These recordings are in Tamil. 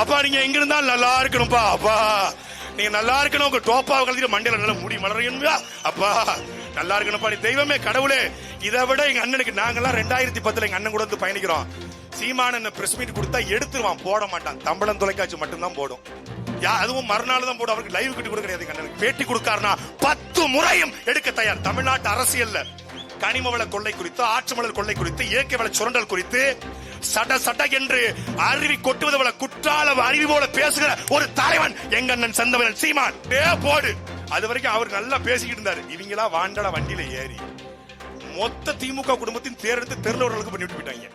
அப்பா நீங்க எங்க இருந்தா நல்லா இருக்கணும்ப்பா அப்பா. நீங்க நல்லா இருக்கணும் உங்க டோப்பாவை கலந்துட்டு மண்டையில நல்லா முடி மலரையா அப்பா. நல்லா இருக்கணும்ப்பா நீ தெய்வமே கடவுளே. இதை விட எங்க அண்ணனுக்கு நாங்கெல்லாம் ரெண்டாயிரத்தி பத்துல எங்க அண்ணன் கூட வந்து பயணிக்கிறோம் சீமானன் பிரஸ் மீட் கொடுத்தா எடுத்துருவான் போட மாட்டான். தம்பளம் தொலைக்காட்சி மட்டும்தான் போடும். யா அதுவும் மறுநாள் தான் போடும். அவருக்கு லைவ் கிட்ட கூட கிடையாது அண்ணனுக்கு? பேட்டி கொடுக்காருனா பத்து முறையும் எடுக்க தயார். தமிழ்நாட்டு அரசியல்ல கனிமவள கொள்ளை குறித்து ஆற்றுமணல் கொள்ளை குறித்து இயற்கை வள சுரண்டல் குறித்து சட சட என்று அருவி கொட்டுவது போல குற்றால அருவி போல பேசுகிற ஒரு தலைவன் எங்க அண்ணன் சந்தவன் சீமான் ஏ போடு. அது வரைக்கும் அவர் நல்லா பேசிக்கிட்டு இருந்தாரு. இவங்களா வாண்டட வண்டியில ஏறி மொத்த திமுக குடும்பத்தின் தேர்தெடுத்து தெருளவர்களுக்கு பண்ணிவிட்டு போயிட்டாங்க.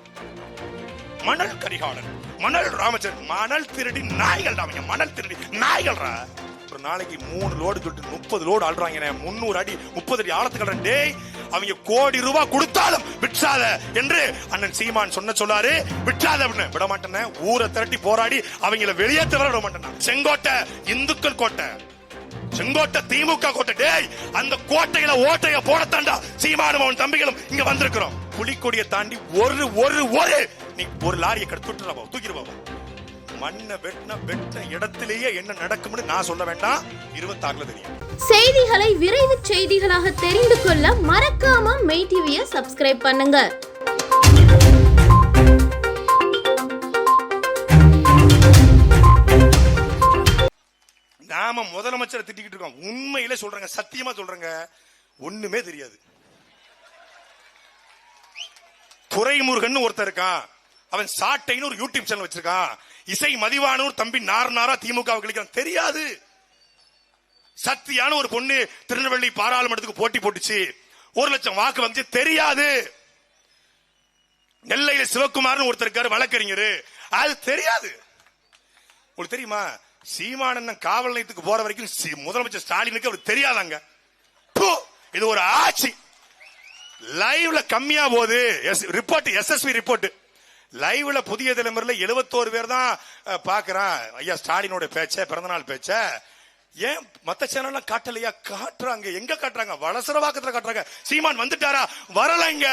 மணல் கரிகாலன் மணல் ராமச்சந்திரன் மணல் திருடி நாய்கள் அவங்க மணல் திருடி நாய்கள்ரா. ஒரு நாளைக்கு மூணு லோடு தொட்டு முப்பது லோடு ஆள்றாங்க முன்னூறு அடி முப்பது அடி ஆழத்துக்கு டேய் அவங்க கோடி ரூபாய் கொடுத்தாலும் விற்றாத என்று அண்ணன் சீமான் சொன்ன சொல்லாரு. விற்றாத அப்படின்னு. விட மாட்டேன்னு ஊரை திரட்டி போராடி அவங்கள வெளியேற்ற விட மாட்டேன் செங்கோட்டை இந்துக்கள் கோட்டை. செங்கோட்டை திமுக கோட்டை. டேய் அந்த கோட்டையில ஓட்டைய போடத்தாண்டா சீமானும் அவன் தம்பிகளும் இங்க வந்திருக்கிறோம். புலிக்கொடியை தாண்டி ஒரு ஒரு ஒரு. நீ ஒரு லாரியை கடத்து விட்டுறா தூக்கிடுவா மண்ணை வெட்டின வெட்டின இடத்திலேயே என்ன நடக்கும்னு நான் சொல்ல வேண்டாம். இருபத்தாறுல தெரியும். செய்திகளை விரைவு செய்திகளாக தெரிந்து கொள்ள மறக்காம மெய் டிவியை சப்ஸ்கிரைப் பண்ணுங்க. நாம முதலமைச்சரை திட்டிக்கிட்டு இருக்கோம். உண்மையிலே சொல்றேங்க சத்தியமா சொல்றேங்க. ஒண்ணுமே தெரியாது. துறைமுருகன் ஒருத்தர் இருக்கான் அவன் சாட்டைன்னு ஒரு யூடியூப் சேனல் வச்சிருக்கான். இசை மதிவானூர் தம்பி நார் நாரா திமுக தெரியாது. சக்தியான ஒரு பொண்ணு திருநெல்வேலி பாராளுமன்றத்துக்கு போட்டி போட்டுச்சு. ஒரு லட்சம் வாக்கு வந்துச்சு தெரியாது. நெல்லையில சிவகுமார்னு ஒருத்தர் இருக்காரு வழக்கறிஞர். அது தெரியாது. உங்களுக்கு தெரியுமா? சீமானந்தன் காவல் நிலையத்துக்கு போற வரைக்கும் முதலமைச்சர் ஸ்டாலினுக்கு அவர் தெரியாதாங்க. இது ஒரு ஆட்சி. லைவ்ல கம்மியா போகுது. Report SSP report. லைவ்ல புதிய தலைமுறையில 71 பேர் தான் பாக்குறான். ஐயா ஸ்டாலினோட பேச்ச பிறந்தநாள் பேச்ச. ஏன் மத்த சேனல்லாம் காட்டலையா? காட்டுறாங்க. எங்க காட்டுறாங்க? வளசரவாக்கத்துல காட்டுறாங்க. சீமான் வந்துட்டாரா? வரலைங்க.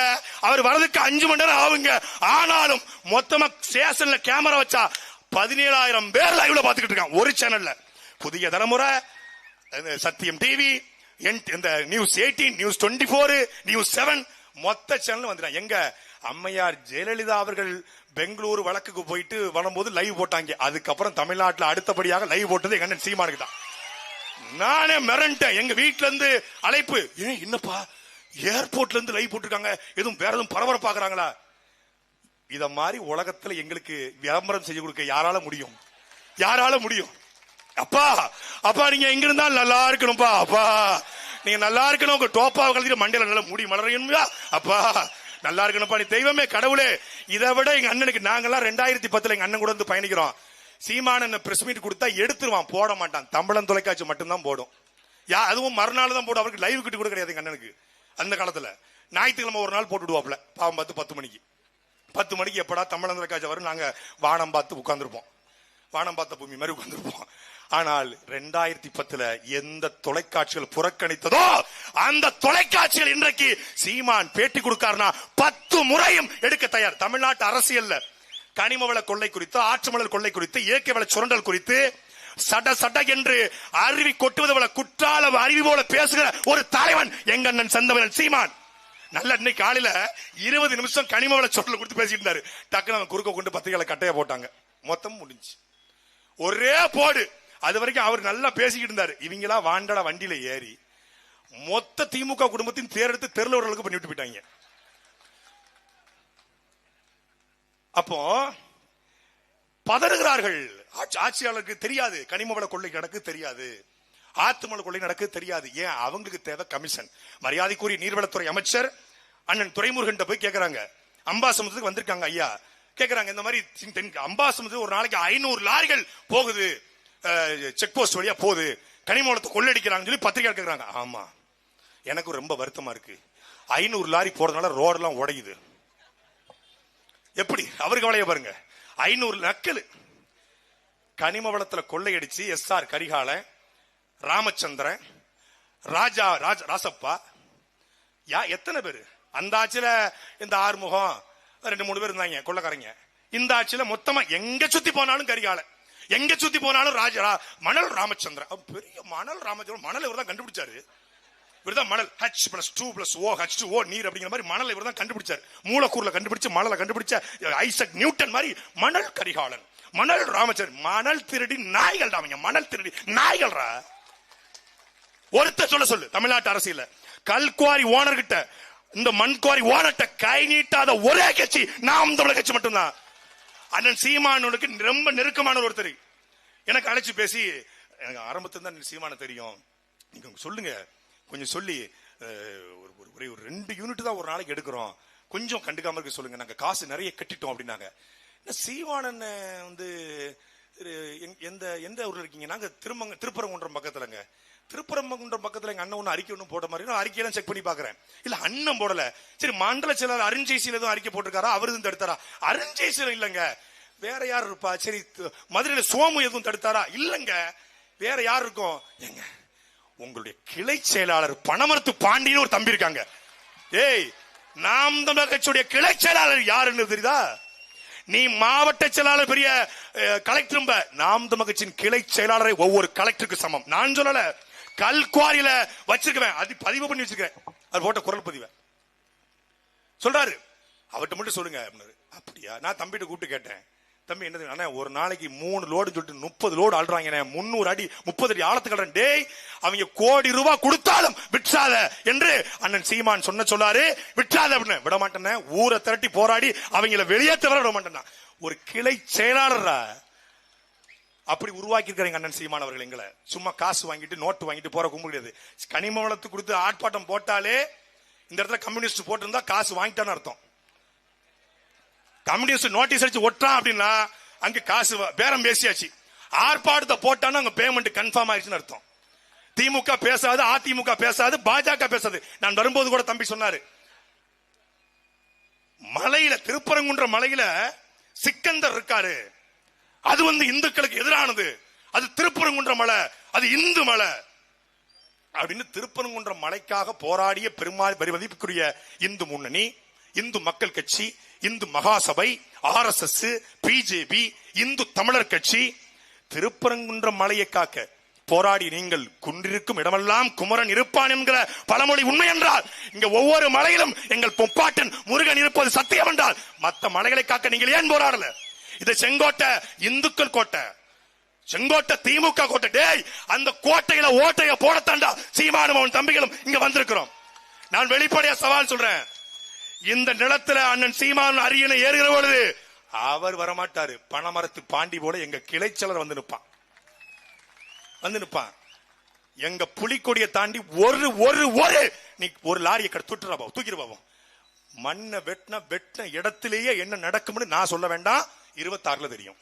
அவர் வரதுக்கு அஞ்சு மணி நேரம் ஆகுங்க. ஆனாலும் மொத்தமா ஸ்டேஷன்ல கேமரா வச்சா பதினேழாயிரம் பேர் லைவ்ல பாத்துக்கிட்டு இருக்கான் ஒரு சேனல்ல புதிய தலைமுறை சத்தியம் டிவி இந்த news eighteen news twenty four news seven மொத்த சேனல் வந்துட்டான் எங்க? அம்மையார் ஜெயலலிதா அவர்கள் பெங்களூரு வழக்குக்கு போயிட்டு வரும்போது லைவ் போட்டாங்க. அதுக்கப்புறம் தமிழ்நாட்டில் அடுத்தபடியாக லைவ் போட்டது எங்க அண்ணன் சீமானுக்கு தான். நானே மிரண்டேன். எங்க வீட்டுல இருந்து அழைப்பு. ஏன் என்னப்பா? ஏர்போர்ட்ல இருந்து லைவ் போட்டிருக்காங்க. எதுவும் வேற எதுவும் பரபரப்பாக்குறாங்களா இத மாதிரி உலகத்துல எங்களுக்கு விளம்பரம் செய்ய கொடுக்க யாரால முடியும்? யாரால முடியும்? அப்பா அப்பா நீங்க எங்க இருந்தா நல்லா இருக்கணும்ப்பா அப்பா. நீங்க நல்லா இருக்கணும். உங்க டோப்பாவை கலந்துட்டு மண்டையில நல்லா முடி மலரையும்பா அப்பா. நல்லா இருக்கணும்ப்பா நீ தெய்வமே கடவுளே. இதை விட எங்க அண்ணனுக்கு நாங்கெல்லாம் ரெண்டாயிரத்தி பத்துல எங்க அண்ணன் கூட வந்து பயணிக்கிறோம். சீமான பிரஸ் மீட் கொடுத்தா எடுத்துருவான் போட மாட்டான். தம்பளம் தொலைக்காட்சி மட்டும்தான் போடும். யா அதுவும் மறுநாள் தான் போடும். அவருக்கு லைவ் கிட்ட கூட கிடையாது கண்ணனுக்கு அந்த காலத்துல. ஞாயிற்றுக்கிழமை ஒரு நாள் போட்டுடுவாப்ல பாவம் பார்த்து பத்து மணிக்கு. பத்து மணிக்கு எப்படா தமிழன் தொலைக்காட்சி வரும்? நாங்க வானம் பார்த்து உட்கார்ந்துருப்போம். வானம் பார்த்த பூமி மாதிரி உட்கார்ந்துருப்போம். ஆனால் ரெண்டாயிரத்தி பத்துல எந்த தொலைக்காட்சிகள் புறக்கணித்ததோ அந்த தொலைக்காட்சிகள் இன்றைக்கு சீமான் பேட்டி கொடுக்காருனா பத்து முறையும் எடுக்க தயார். தமிழ்நாட்டு அரசியல்ல. கனிமவள கொள்ளை குறித்து ஆற்றுமணல் கொள்ளை குறித்து இயற்கை வள சுரண்டல் குறித்து சட சட என்று அருவி கொட்டுவது போல குற்றால அருவி போல பேசுகிற ஒரு தலைவன் எங்க அண்ணன் செந்தவன் சீமான் நல்ல இன்னைக்கு காலையில இருபது நிமிஷம் கனிமவள சுரண்டல் கொடுத்து பேசிட்டு இருந்தாரு. டக்குனு அவன் குறுக்க கொண்டு பத்திரிகையில கட்டைய போட்டாங்க. மொத்தம் முடிஞ்சு. ஒரே போடு. அது வரைக்கும் அவர் நல்லா பேசிக்கிட்டு இருந்தாரு. இவங்களா வாண்டடா வண்டியில ஏறி மொத்த திமுக குடும்பத்தின் தேர்தெடுத்து தெருளவர்களுக்கு பண்ணிவிட்டு போயிட்டாங்க. அப்போ பதறுகிறார்கள். ஆட்சி- ஆட்சியாளருக்கு தெரியாது. கனிமவள கொள்ளை நடக்கு தெரியாது. ஆத்துமல கொள்ளை நடக்கு தெரியாது. ஏன்? அவங்களுக்கு தேவை கமிஷன். மரியாதைக்குரிய நீர்வளத்துறை அமைச்சர் அண்ணன் துறைமுருகன் போய் கேக்குறாங்க. அம்பாசமுத்திரத்துக்கு வந்திருக்காங்க ஐயா. கேக்குறாங்க இந்த மாதிரி தென்- தென் அம்பாசமுத்திரம் ஒரு நாளைக்கு ஐநூறு லாரிகள் போகுது. செக் போஸ்ட் வழியா போகுது. கனிமவளத்தை கொள்ளடிக்கிறாங்கன்னு சொல்லி பத்திரிகை கேட்கறாங்க ஆமா. எனக்கு ரொம்ப வருத்தமா இருக்கு. ஐநூறு லாரி போறதுனால ரோடெல்லாம் உடையுது. எப்படி? அவருக்கு வளைய பாருங்க. ஐநூறு நக்கல். கனிம வளத்துல கொள்ளையடிச்சு எஸ் ஆர் கரிகாலன் ராமச்சந்திரன் ராஜா ராஜ ராசப்பா. யா எத்தனை பேரு? அந்த ஆட்சியில இந்த ஆறுமுகம் ரெண்டு மூணு பேர் இருந்தாங்க கொள்ளக்காரங்க. இந்த ஆட்சியில மொத்தமா எங்க சுத்தி போனாலும் கரிகால. எங்க சுத்தி போனாலும் ராஜ ரா- மணல் ராமச்சந்திரன் அவன் பெரிய மணல் ராமச்சந்திரன் மணல் இவர் தான் கண்டுபிடிச்சாரு. இவர்தான் மணல். H plus two plus O H two O நீர் அப்படிங்கிற மாதிரி மணல் இவர் தான் கண்டுபிடிச்சார். மூலக்கூறுல கண்டுபிடிச்சு மணலை கண்டுபிடிச்ச ஐசக் நியூட்டன் மாதிரி மணல் கரிகாலன். மணல் ராமச்சர் மணல் திருடி நாய்கள் அவங்க. மணல் திருடி நாய்கள்ரா. ஒருத்தர் சொல்ல சொல்லு தமிழ்நாட்டு அரசியல கல்குவாரி ஓனர் கிட்ட இந்த மண்குவாரி ஓனர்கிட்ட கை நீட்டாத ஒரே கட்சி நாம் தமிழக கட்சி மட்டும்தான். அண்ணன் சீமானுக்கு ரொம்ப நெருக்கமான ஒருத்தர். எனக்கு அழைச்சு பேசி எனக்கு ஆரம்பத்துல தான் சீமான தெரியும். நீங்க சொல்லுங்க. கொஞ்சம் சொல்லி ஒரு ஒரு- ஒரே ஒரு ரெண்டு யூனிட் தான் ஒரு நாளைக்கு எடுக்கிறோம். கொஞ்சம் கண்டுக்காம இருக்க சொல்லுங்க. நாங்கள் காசு நிறைய கட்டிட்டோம் அப்படின்னாங்க. சீவானன் வந்து எந்த எந்த ஊர்ல இருக்கீங்க? நாங்க திருமங்க திருப்பரங்குன்றம் பக்கத்துலங்க. திருப்பரங்குன்றம் பக்கத்துல எங்க அண்ணன் ஒண்ணு அறிக்கை ஒன்றும் போட்ட மாதிரி நான் அறிக்கையெல்லாம் செக் பண்ணி பாக்குறேன் இல்ல அண்ணன் போடல. சரி மண்டல செயலர் அருண்ஜெய்சியில் எதுவும் அறிக்கை போட்டிருக்காரா? அவர் எதுவும் தடுத்தாரா? அருண்ஜெய்சியில் இல்லங்க. வேற யார் இருப்பா? சரி மதுரையில சோமு எதுவும் தடுத்தாரா? இல்லங்க. வேற யார் இருக்கும்? எங்க உங்களுடைய கிளை செயலாளர் பணமரத்து பாண்டின்னு ஒரு தம்பி இருக்காங்க. ஏய் நாம் தமிழர் கட்சியுடைய கிளை செயலாளர் யாருன்னு தெரியுதா? நீ மாவட்ட செயலாளர் பெரிய கலெக்டர் நாம் தமிழர் கட்சியின் கிளை செயலாளரை ஒவ்வொரு கலெக்டருக்கு சமம். நான் சொல்லல கல்குவாரியில வச்சிருக்கேன் அது பதிவு பண்ணி வச்சிருக்கேன். அது போட்ட குரல் பதிவை? சொல்றாரு. அவர்கிட்ட மட்டும் சொல்லுங்க அப்படின்னாரு. அப்படியா? நான் தம்பிகிட்ட கூப்பிட்டு கேட்டேன். தம்பி என்னது? அண்ணா ஒரு நாளைக்கு மூணு லோடு சொல்லிட்டு முப்பது லோடு ஆள்றாங்க முன்னூறு அடி முப்பது அடி ஆழத்துக்கு டேய் அவங்க கோடி ரூபாய் கொடுத்தாலும் விற்றாத என்று அண்ணன் சீமான் சொன்ன சொல்லாரு விற்றாத அப்படின்னு. விட மாட்டேன் ஊரை திரட்டி போராடி அவங்கள வெளியேற்ற வர விட மாட்டேன்னா ஒரு கிளை செயலாளரா அப்படி உருவாக்கி இருக்கிறாங்க அண்ணன் சீமான் அவர்கள் எங்களை. சும்மா காசு வாங்கிட்டு நோட்டு வாங்கிட்டு போற கும்ப கிடையாது. கனிம வளத்து கொடுத்து ஆர்ப்பாட்டம் போட்டாலே இந்த இடத்துல கம்யூனிஸ்ட் போட்டிருந்தா காசு வாங்கிட்டான்னு அர்த்தம். கம்யூனிஸ்ட் நோட்டீஸ் அடிச்சு ஒட்டுறான் அப்படின்னா அங்க காசு பேரம் பேசியாச்சு. ஆர்ப்பாட்டத்தை போட்டானு அங்க பேமெண்ட் கன்ஃபார்ம் ஆயிடுச்சுன்னு அர்த்தம். திமுக பேசாது அதிமுக பேசாது பாஜக பேசாது. நான் வரும்போது கூட தம்பி சொன்னாரு. மலையில திருப்பரங்குன்ற மலையில சிக்கந்தர் இருக்காரு. அது வந்து இந்துக்களுக்கு எதிரானது. அது திருப்பரங்குன்ற மலை அது இந்து மலை. அப்படின்னு திருப்பரங்குன்ற மலைக்காக போராடிய பெருமாள் பெருமதிப்புக்குரிய இந்து முன்னணி இந்து மக்கள் கட்சி Hindu Mahasabha R S S BJP Hindu Tamizhar கட்சி திருப்பரங்குன்ற மலையை காக்க போராடி நீங்கள் குன்றிருக்கும் இடமெல்லாம் குமரன் இருப்பான் என்கிற பழமொழி உண்மை என்றால் இங்க ஒவ்வொரு மலையிலும் எங்கள் பொப்பாட்டன் முருகன் இருப்பது சத்தியம் என்றால் மற்ற மலைகளை காக்க நீங்கள் ஏன் போராடல இது செங்கோட்டை இந்துக்கள் கோட்டை. செங்கோட்டை திமுக கோட்டை. டேய் அந்த கோட்டையில ஓட்டைய போடத்தாண்டா சீமானும் அவன் தம்பிகளும் இங்க வந்திருக்கிறோம். நான் வெளிப்படையா சவால் சொல்றேன். இந்த நிலத்துல அண்ணன் சீமான் அரியணை ஏறுகிற பொழுது அவர் வரமாட்டாரு. பணமரத்து பாண்டி போல எங்க கிளைச்சலர் வந்து நிற்பான். வந்து நிற்பான். எங்க புலிக்கொடியை தாண்டி ஒரு ஒரு ஒரு நீ ஒரு லாரியை கடை தூட்டுறா பாவம் தூக்கிடு பாவம். மண்ணை வெட்டின வெட்டின இடத்திலேயே என்ன நடக்கும்னு நான் சொல்ல வேண்டாம். இருபத்தாறுல தெரியும்.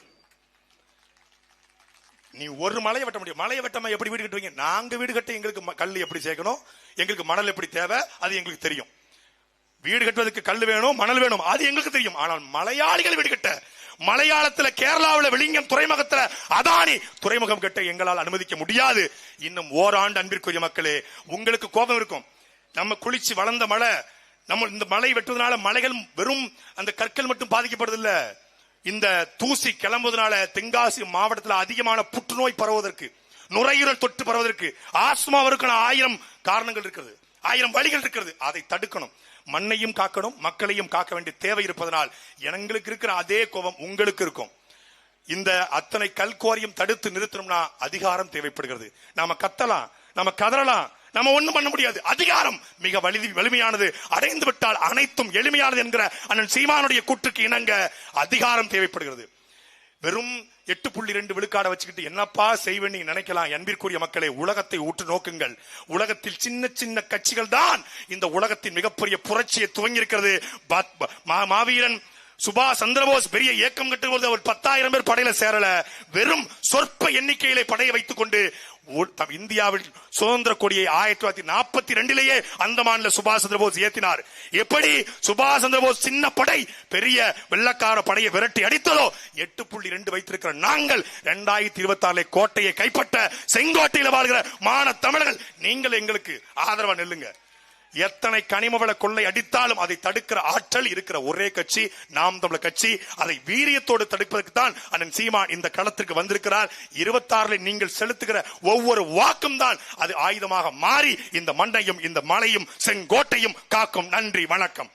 நீ ஒரு மலையை வெட்ட முடியும். மலையை வெட்டமா எப்படி வீடு கட்டுவீங்க? நாங்க வீடு கட்ட எங்களுக்கு கல் எப்படி சேர்க்கணும்? எங்களுக்கு மணல் எப்படி தேவை? அது எங்களுக்கு தெரியும். வீடு கட்டுவதற்கு கல் வேணும் மணல் வேணும். அது எங்களுக்கு தெரியும். ஆனால் மலையாளிகள் வீடு கட்ட மலையாளத்துல கேரளாவில் விளிங்கம் துறைமுகத்துல அதானி துறைமுகம் கட்ட எங்களால் அனுமதிக்க முடியாது. இன்னும் ஓராண்டு அன்பிற்குரிய மக்களே உங்களுக்கு கோபம் இருக்கும். நம்ம குளிச்சு வளர்ந்த மழை நம்ம இந்த மலை வெட்டுவதனால மலைகள் வெறும் அந்த கற்கள் மட்டும் பாதிக்கப்படுதில்ல இந்த தூசி கிளம்புவதனால தென்காசி மாவட்டத்தில் அதிகமான புற்றுநோய் பரவுவதற்கு நுரையீரல் தொற்று பரவுவதற்கு ஆஸ்மாவிற்கான ஆயிரம் காரணங்கள் இருக்கிறது. ஆயிரம் வழிகள் இருக்கிறது. அதை தடுக்கணும். மண்ணையும் காக்கணும் மக்களையும் காக்க வேண்டிய தேவை இருப்பதனால் எங்களுக்கு இருக்கிற அதே கோபம் உங்களுக்கு இருக்கும். இந்த அத்தனை கல்கோரையும் தடுத்து நிறுத்தணும்னா அதிகாரம் தேவைப்படுகிறது. நாம கத்தலாம் நாம கதறலாம் நம்ம ஒண்ணும் பண்ண முடியாது. அதிகாரம் மிக வலி வலிமையானது. அடைந்து விட்டால் அனைத்தும் எளிமையானது என்கிற அண்ணன் சீமானுடைய கூற்றுக்கு இணங்க அதிகாரம் தேவைப்படுகிறது. வெறும் எட்டு புள்ளி ரெண்டு விழுக்காட வச்சுக்கிட்டு என்னப்பா செய்வேன் நீங்க நினைக்கலாம்? அன்பிற்குரிய மக்களை உலகத்தை ஊற்று நோக்குங்கள். உலகத்தில் சின்ன சின்ன கட்சிகள் தான் இந்த உலகத்தின் மிகப்பெரிய புரட்சியை துவங்கி இருக்கிறது மாவீரன் சுபாஷ் சந்திரபோஸ் பெரிய இயக்கம் கட்டும்போது அவர் பத்தாயிரம் பேர் படையில சேரல. வெறும் சொற்ப எண்ணிக்கையிலே படையை வைத்துக் கொண்டு தம் இந்தியாவில் சுதந்திர கொடியை ஆயிரத்தி தொள்ளாயிரத்தி நாற்பத்தி ரெண்டிலேயே அந்தமான்ல சுபாஷ் சந்திரபோஸ் ஏத்தினார். எப்படி சுபாஷ் சந்திரபோஸ் சின்ன படை பெரிய வெள்ளக்கார படையை விரட்டி அடித்ததோ? எட்டு புள்ளி ரெண்டு வைத்திருக்கிற நாங்கள் இரண்டாயிரத்தி இருபத்தி ஆறுல கோட்டையை கைப்பற்ற செங்கோட்டையில் வாழ்கிற மான தமிழர்கள் நீங்கள் எங்களுக்கு ஆதரவா நெல்லுங்க. எத்தனை கனிமவள கொள்ளை அடித்தாலும் அதை தடுக்கிற ஆற்றல் இருக்கிற ஒரே கட்சி நாம் தமிழர் கட்சி. அதை வீரியத்தோடு தடுப்பதற்கு தான் அண்ணன் சீமான் இந்த களத்திற்கு வந்திருக்கிறார். இருபத்தாறுல நீங்கள் செலுத்துகிற ஒவ்வொரு வாக்கும் தான் அது ஆயுதமாக மாறி இந்த மண்டையும் இந்த மலையும் செங்கோட்டையும் காக்கும். நன்றி வணக்கம்.